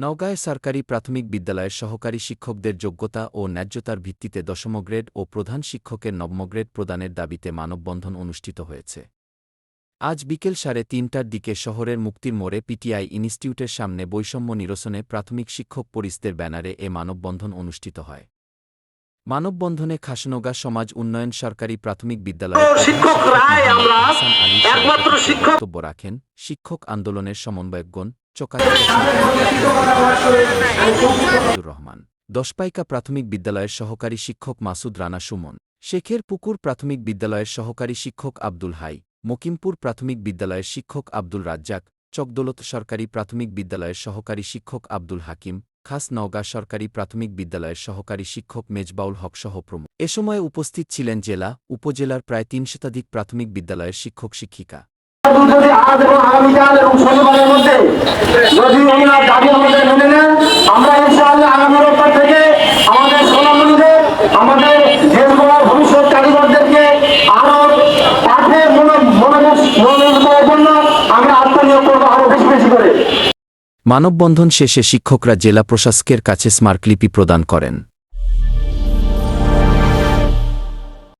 নওগাঁয় সরকারি প্রাথমিক বিদ্যালয়ের সহকারী শিক্ষকদের যোগ্যতা ও ন্যায্যতার ভিত্তিতে দশম গ্রেড ও প্রধান শিক্ষকের নবম গ্রেড প্রদানের দাবিতে মানববন্ধন অনুষ্ঠিত হয়েছে আজ বিকেল সাড়ে তিনটার দিকে শহরের মুক্তির মোড়ে পিটিআই ইনস্টিটিউটের সামনে বৈষম্য নিরসনে প্রাথমিক শিক্ষক পরিষদের ব্যানারে এ মানববন্ধন অনুষ্ঠিত হয় মানববন্ধনে খাসনগা সমাজ উন্নয়ন সরকারি প্রাথমিক শিক্ষক। বক্তব্য রাখেন শিক্ষক আন্দোলনের সমন্বয়কগণ চোকা রহমান দশপাইকা প্রাথমিক বিদ্যালয়ের সহকারী শিক্ষক মাসুদ রানা সুমন শেখের পুকুর প্রাথমিক বিদ্যালয়ের সহকারী শিক্ষক আব্দুল হাই মকিমপুর প্রাথমিক বিদ্যালয়ের শিক্ষক আব্দুল রাজ্জাক চকদৌলত সরকারি প্রাথমিক বিদ্যালয়ের সহকারী শিক্ষক আব্দুল হাকিম খাস নওগাঁ সরকারি প্রাথমিক বিদ্যালয়ের সহকারী শিক্ষক মেজবাউল হক সহ প্রমুখ এ সময় উপস্থিত ছিলেন জেলা উপজেলার প্রায় তিন শতাধিক প্রাথমিক বিদ্যালয়ের শিক্ষক শিক্ষিকা আমাদের ভবিষ্যৎ কারিগরদেরকে আরও পাঠে মানববন্ধন শেষে শিক্ষকরা জেলা প্রশাসকের কাছে স্মারকলিপি প্রদান করেন।